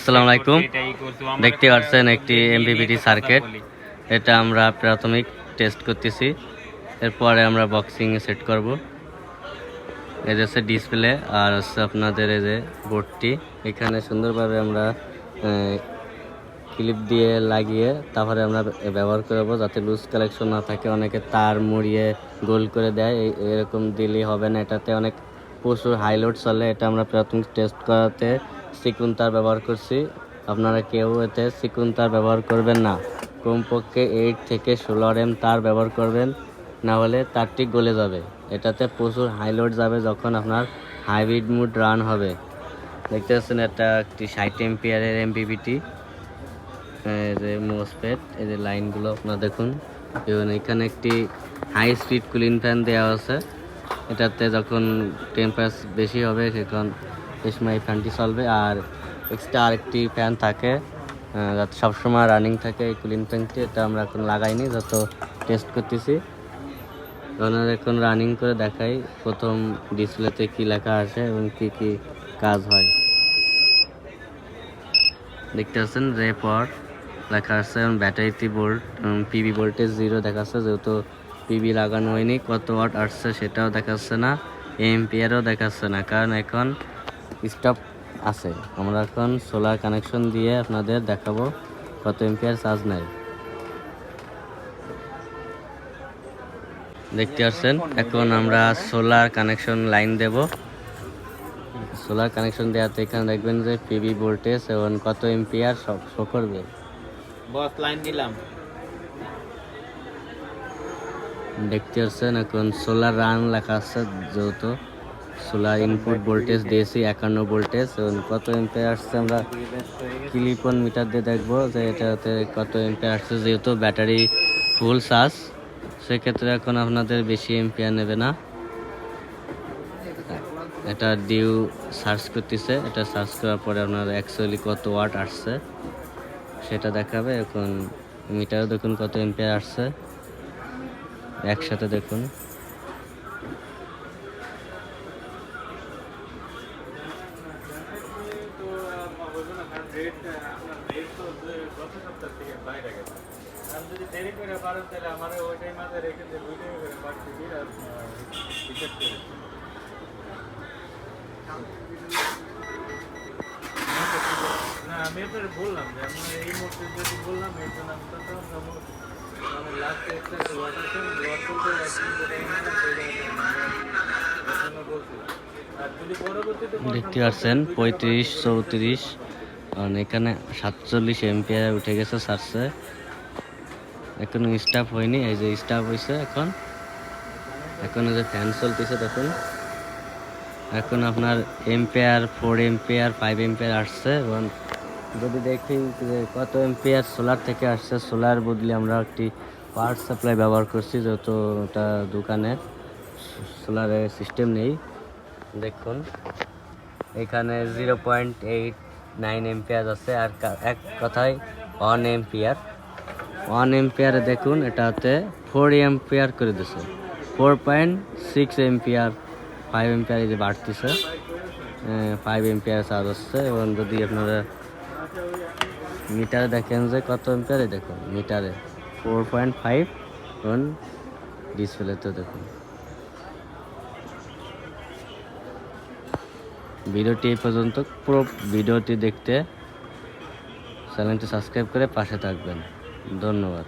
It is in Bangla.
আসসালামু আলাইকুম। দেখতে পাচ্ছেন একটি এমপিপিটি সার্কিট এটা আমরা প্রাথমিক টেস্ট করতেছি। এরপরে আমরা বক্সিং সেট করব। এই যে হচ্ছে ডিসপ্লে আর হচ্ছে আপনাদের এই যে বোর্ডটি এখানে সুন্দরভাবে আমরা ক্লিপ দিয়ে লাগিয়ে তারপরে আমরা ব্যবহার করব যাতে লুজ কালেকশন না থাকে। অনেকে তার মুড়িয়ে গোল করে দেয়। এরকম দিলেই হবে না। এটাতে অনেক প্রচুর হাইলোড চলে। এটা আমরা প্রাথমিক টেস্ট করাতে সিকুন তার ব্যবহার করছি। আপনারা কেউ এতে সিকুন তার ব্যবহার করবেন না। কমপক্ষে এইট থেকে ষোলো এম তার ব্যবহার করবেন, না হলে তারটি গলে যাবে। এটাতে প্রচুর হাইলোড যাবে যখন আপনার হাইব্রিড মুড রান হবে। দেখতে পাচ্ছেন এটা একটি ষাট এমপিয়ারের এই যে মোসপেট এই যে লাইনগুলো আপনারা দেখুন। এবং এখানে একটি হাই স্পিড কুলিং ফ্যান দেওয়া আছে। এটাতে যখন টেম্পারেচার বেশি হবে, সেখন এই সময় এই ফ্যানটি চলবে আর এক্সট্রা আরেকটি ফ্যান থাকে যাতে সবসময় রানিং থাকে এই কুলিং ফ্যানটি এটা আমরা এখন লাগাইনি যত টেস্ট করতেছি ওনার এখন রানিং করে দেখাই প্রথম ডিসপ্লেতে কি লেখা আছে এবং কি কি কাজ হয় দেখতে পাচ্ছেন রে পর লেখা আছে এবং ব্যাটারিতে ভোল্ট পিবি ভোল্টেজ জিরো দেখাচ্ছে যেহেতু পিবি লাগানো হয়নি কত ওয়াট আসছে সেটাও দেখাচ্ছে না এমপিয়ারও দেখাচ্ছে না কারণ এখন স্টপ আছে। আমরা এখন সোলার কানেকশন দিয়ে আপনাদের দেখাবো কত এম্পিয়ার চার্জ নেয়। দেখতে পাচ্ছেন? এখন আমরা সোলার কানেকশন লাইন দেব। সোলার কানেকশন দেওয়াতে এখানে দেখবেন যে পিবি ভোল্টেজ এবং কত এম্পিয়ার সব শো করবে। বস লাইন দিলাম দেখতে পাচ্ছেন এখন সোলার রান লেখা আছে যেহেতু। সোলার ইনপুট ভোল্টেজ দিয়েছি, একান্ন ভোল্টেজ। কত এমপিয়ার আসছে আমরা ক্লিপন মিটার দিয়ে দেখব যে এটাতে কত এমপিয়ার আসছে, যেহেতু ব্যাটারি ফুল চার্জ সেক্ষেত্রে এখন আপনাদের বেশি এমপিয়ার নেবে না। এটা ডিউ সার্চ করতেছে, এটা সার্চ করার পরে আপনার অ্যাকচুয়ালি কত ওয়াট আসছে, সেটা দেখাবে। এখন মিটারও দেখুন কত এমপিয়ার আসছে, একসাথে দেখুন। যদি দেরি করে পারেন তাহলে আমার ওইটাই রেখে দিয়ে দুইটাই করে বাড়তি দিয়ে আর টিকেট করে না আমি তো বললাম যে আমি এই মুহূর্তে যদি বললাম এই জন্য আমি লাস্ট আছে করতে দেখতে পাচ্ছেন পঁয়ত্রিশ চৌত্রিশ কারণ এখানে সাতচল্লিশ এমপিয়ার উঠে গেছে সারছে এখনও স্টাফ হয়নি, এই যে স্টাফ হয়েছে এখন। এখন যে ফ্যান চলতেছে, দেখুন। এখন আপনার ampere four ampere five ampere আসছে। এবং যদি দেখি যে কত এম্পেয়ার সোলার থেকে আসছে সোলার বদলে আমরা একটি পাওয়ার সাপ্লাই ব্যবহার করছি, যেহেতু ওটা দোকানের সোলারের সিস্টেম নেই। দেখুন, এখানে zero point eight nine ampere আছে, আর এক কথায় ওয়ান এম্পিয়ার ওয়ান এম্পিয়ারে দেখুন এটাতে ফোর এম্পিয়ার করে দিছে। Four point six ampere five ampere যে বাড়তিছে ফাইভ এম্পিয়ার চার্জ হচ্ছে এবং যদি আপনারা মিটারে দেখেন যে কত এম্পিয়ারে দেখুন, মিটারে ফোর পয়েন্ট ফাইভ এবং ডিসপ্লেতে দেখুন। ভিডিওটি এই পর্যন্ত। পুরো ভিডিওটি দেখতে চ্যানেলটি সাবস্ক্রাইব করে পাশে থাকবেন। ধন্যবাদ।